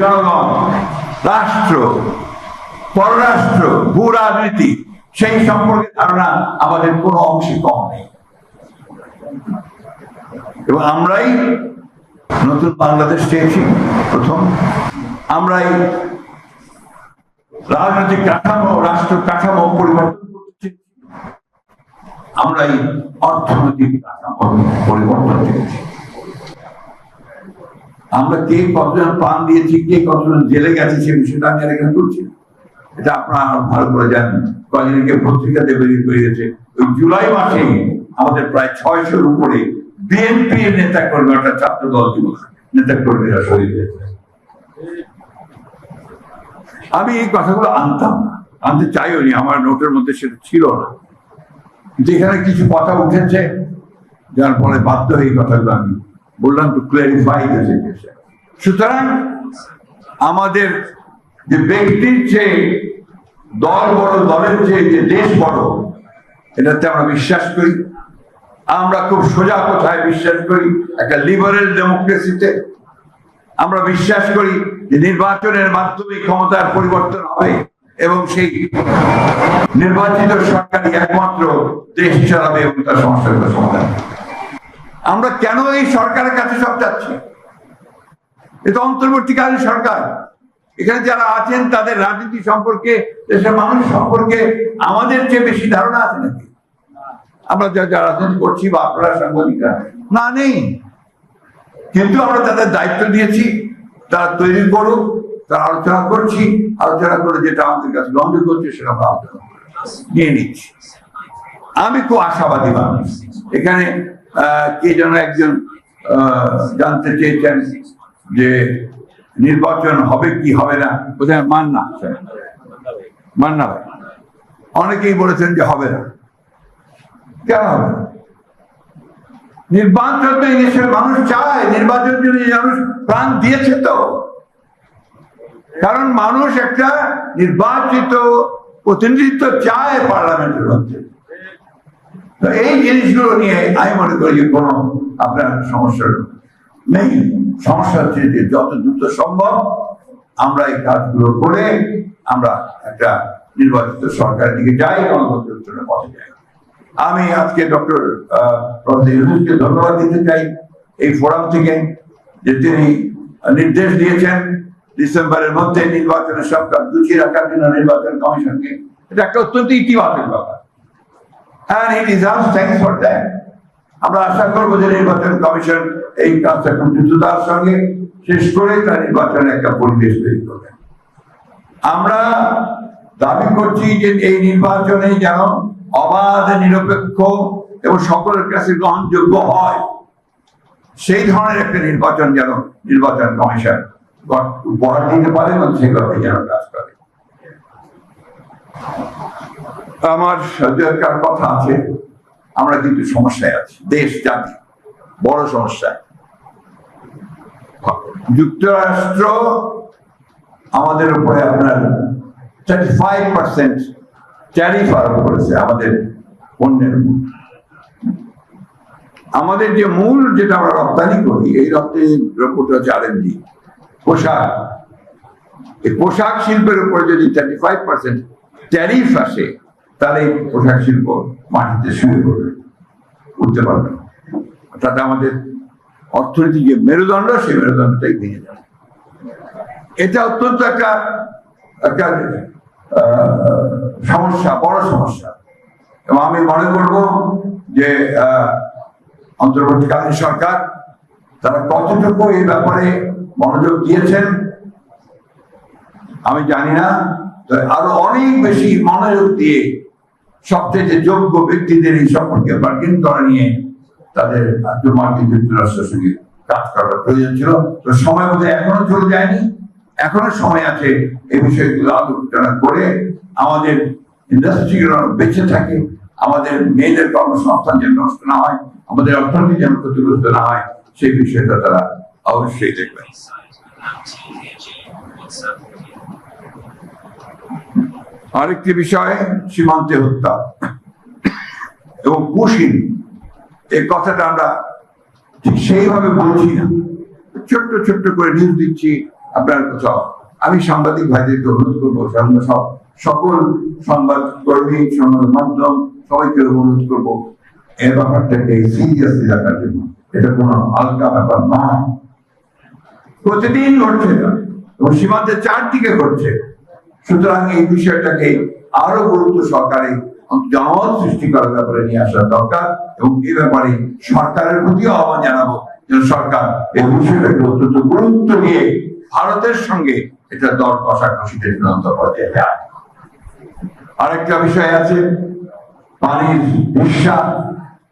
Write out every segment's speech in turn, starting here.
জনগণ, রাষ্ট্র, পররাষ্ট্র ভূ রাজনীতি সেই সম্পর্কে ধারণা আমাদের কোনো অংশে কম নেই। এবং আমরাই নতুন বাংলাদেশ চেয়েছি, প্রথম। আমরাই রাজনৈতিক কাঠামো, রাষ্ট্র কাঠামো পরিবর্তন করতে আমরাই অর্থনৈতিক কাঠামো পরিবর্তন চেয়েছি। আমরা কে কতজন প্রাণ দিয়েছি, কে কতজন জেলে গেছে সে বিষয়টা আমি এখানে তুলছি এটা আপনারা ভালো করে জানেন কদিনকে পত্রিকাতে বেরিয়ে বেরিয়েছে। ওই জুলাই মাসে আমাদের প্রায় ছয়শোর উপরে বিএনপি নেতা কর্মী, অর্থাৎ ছাত্র দল যুবক নেতা কর্মীরা হয়েছে। আমি এই কথাগুলো আনতাম না, আনতে চাইও নি, আমার নোটের মধ্যে সেটা ছিল না। এখানে কিছু কথা উঠেছে, যার ফলে বাধ্য হয়ে কথাগুলো আমি বললাম টু ক্লারিফাই দ্য সিচুয়েশন সুতরাং আমাদের যে ব্যক্তির চেয়ে, দল বড়, দলের চেয়ে যে দেশ বড়, এটাতে আমরা বিশ্বাস করি। আমরা খুব সোজা কথায় বিশ্বাস করি, একটা লিবারেল ডেমোক্রেসিতে আমরা বিশ্বাস করি যে নির্বাচনের মাধ্যমে ক্ষমতার পরিবর্তন হবে এবং সেই নির্বাচিত সরকারই একমাত্র দেশ চালাবে এবং তার সমস্যাগুলো সমাধান। আমরা কেন এই সরকারের কাছে সব যাচ্ছি? এটা অন্তর্বর্তীকালীন সরকার। এখানে যারা আছেন, তাদের রাজনীতি সম্পর্কে, দেশের মানুষ সম্পর্কে আমাদের চেয়ে বেশি ধারণা আছে নাকি? আমরা যা রাজনীতি করছি বা আপনারা সাংবাদিকরা। না, নেই। কিন্তু আমরা তাদের দায়িত্ব দিয়েছি। তারা তৈরি করুক, তারা আলোচনা করছি। আলোচনা করে যেটা আমাদের কাছে গ্রহণযোগ্য হচ্ছে, সেটা আমরা আলোচনা নিয়ে নিচ্ছি। আমি খুব আশাবাদী মানুষ। এখানে কে যেন একজন জানতে চেয়েছেন যে নির্বাচন হবে কি হবে না, বোধহয় মান না মান না ভাই। অনেকেই বলেছেন যে হবে না কেন হবে? নির্বাচন তো দেশের মানুষ চায়, নির্বাচন জন্য মানুষ প্রাণ দিয়েছে তো কারণ মানুষ একটা নির্বাচিত প্রতিনিধিত্ব চায় পার্লামেন্টের মধ্যে এই জিনিসগুলো নিয়ে আমি মনে করি যে কোনো আপনার সমস্যা নেই। সমস্যা হচ্ছে যে যত দ্রুত সম্ভব আমরা এই কাজগুলো করে আমরা একটা নির্বাচিত সরকারের দিকে যাই, গণতন্ত্রের পথে যাই। আমি আজকে ডক্টর ইউনুসকে ধন্যবাদ দিতে চাই। এই ফোরাম থেকে যে তিনি নির্দেশ দিয়েছেন ডিসেম্বরের মধ্যে নির্বাচনের সব কাজ গুছিয়ে রাখার জন্য নির্বাচন কমিশনকে, এটা একটা অত্যন্ত ইতিবাচক ব্যাপার। And he deserves thanks for that. আমরা আশা করব যে নির্বাচন কমিশন এই কাজটা খুব দ্রুততার সঙ্গে শেষ করে তার নির্বাচনের একটা পরিবেশ তৈরি করবে। আমরা দাবি করছি যে এই নির্বাচনে যেন অবাধ, নিরপেক্ষ এবং সকলের কাছে গ্রহণযোগ্য হয়। সেই ধরনের একটা নির্বাচন যেন নির্বাচন কমিশন উপহার দিতে পারে এবং সেভাবে যেন কাজ করে। আমার দু কথা আছে, আমরা কিন্তু সমস্যায় আছি। দেশ, জাতি, বড় সমস্যা। যুক্তরাষ্ট্র আমাদের উপরে আপনার থার্টি ফাইভ পার্সেন্ট ট্যারিফ আরোপ করেছে আমাদের পণ্যের উপর। আমাদের যে মূল যেটা আমরা রপ্তানি করি, এই রপ্তানি দ্রব্যটা হচ্ছে আর পোশাক। এই পোশাক শিল্পের উপরে যদি থার্টি ফাইভ পার্সেন্ট ট্যারিফ আসে তাহলে এই পোশাক শিল্প মাটিতে শুয়ে পড়বে, উঠতে পারবে। তাতে আমাদের অর্থনীতি যে মেরুদণ্ড, সেই মেরুদণ্ডটাই ভেঙে যাবে এটা অত্যন্ত একটা একটা সমস্যা, বড় সমস্যা এবং আমি মনে করব যে অন্তর্বর্তীকালীন সরকার তারা কতটুকু এই ব্যাপারে মনোযোগ দিয়েছেন, আমি জানি না আরও অনেক বেশি মনোযোগ দিয়ে সবচেয়ে যোগ্য ব্যক্তিদের এই সম্পর্কে বার্গেন করা নিয়ে তাদের মার্কিন যুক্তরাষ্ট্রের সঙ্গে কাজ করার প্রয়োজন ছিল। তো সময় মধ্যে এখনও চলে যায়নি। এখনও সময় আছে এই বিষয়গুলো আলোচনা করে আমাদের ইন্ডাস্ট্রি বেঁচে থাকে, আমাদের মেয়েদের কর্মসংস্থান যেন নষ্ট না হয়, আমাদের অর্থনীতি যেন ক্ষতিগ্রস্ত না হয়, সেই বিষয়টা তারা অবশ্যই দেখবেন। আরেকটি বিষয়, সীমান্তে হত্যা এবং কুশিন এই কথাটা আমরা ঠিক সেইভাবে বলছি না। ছোট্ট ছোট্ট করে নিউজ দিচ্ছি আপনার কোথাও। আমি সাংবাদিক ভাইদেরকে অনুরোধ করব সব, সকল সংবাদ কর্মী, সংবাদ মাধ্যম, সবাইকে অনুরোধ করব, এই ব্যাপারটাকে সিরিয়াসলি রাখার জন্য। এটা কোনো হালকা ব্যাপার নয়। প্রতিদিন ঘটছে এবং সীমান্তের চারদিকে ঘটছে। সুতরাং এই বিষয়টাকে আরও গুরুত্ব সহকারে জনমত সৃষ্টি করার ব্যাপারে নিয়ে আসা দরকার এবং এই ব্যাপারে সরকারের প্রতিও আহ্বান জানাব যেন সরকার এই বিষয়টাকে অত্যন্ত গুরুত্ব দিয়ে ভারতের সঙ্গে এটা দর কষাকষিতে চূড়ান্ত পর্যায়ে যায় আরেকটা বিষয় আছে, পানির হিসা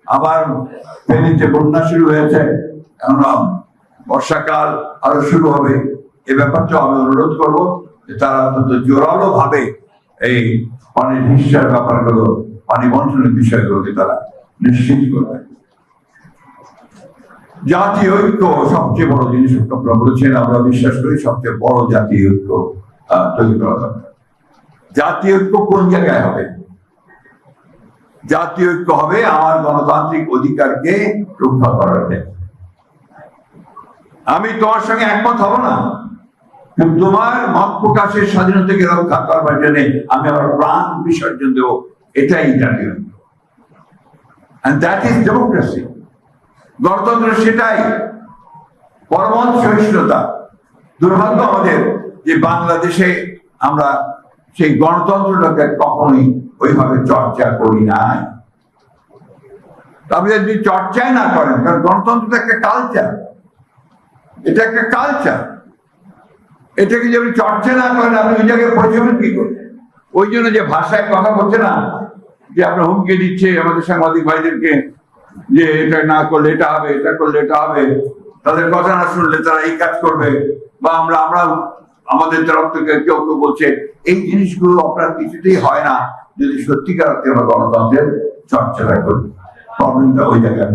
আবার ফেনীতে বন্যা শুরু হয়েছে এখন বর্ষাকাল আরও শুরু হবে। এ ব্যাপারটা আমি অনুরোধ করব। তারা জোরালো ভাবে এই ব্যাপারগুলো, পানি বিষয়গুলোকে তারা নিশ্চিত জাতীয় ঐক্য সবচেয়ে বড় জিনিস আপনারা বলেছেন, আমরা বিশ্বাস করি সবচেয়ে বড় জাতীয় ঐক্য তৈরি করা দরকার। জাতীয় ঐক্য কোন জায়গায় হবে? জাতীয় ঐক্য হবে আমার গণতান্ত্রিক অধিকারকে রক্ষা করার আমি তোমার সঙ্গে একমত হব না? তোমার মত প্রকাশের স্বাধীনতাকে রক্ষা করবার জন্য আমি আমার প্রাণ বিসর্জন দেবো, এটাই জাতীয় and that is democracy. গণতন্ত্র সেটাই পরমত সহিষ্ণুতা। দুর্ভাগ্য আমাদের যে বাংলাদেশে আমরা সেই গণতন্ত্রটাকে কখনোই ওইভাবে চর্চা করি নাই। আপনি যদি চর্চাই না করেন, কারণ গণতন্ত্রটা একটা কালচার এটা একটা কালচার এটাকে যদি চর্চা না করেন? আপনি ওই জায়গায় পৌঁছবেন কি করে? ওই জন্য যে ভাষায় কথা বলছে না, যে আপনার হুমকি দিচ্ছে আমাদের সাংবাদিক ভাইদেরকে, যে এটা না করলে এটা হবে, এটা করলে এটা হবে, তাদের কথা না শুনলে তারা এই কাজ করবে, বা আমরা আমরা আমাদের তরফ থেকে কেউ কেউ বলছে, এই জিনিসগুলো আপনার কিছুতেই হয় না, যদি সত্যিকার অর্থে আমরা গণতন্ত্রের চর্চাটা করি। প্রবলেমটা ওই জায়গায়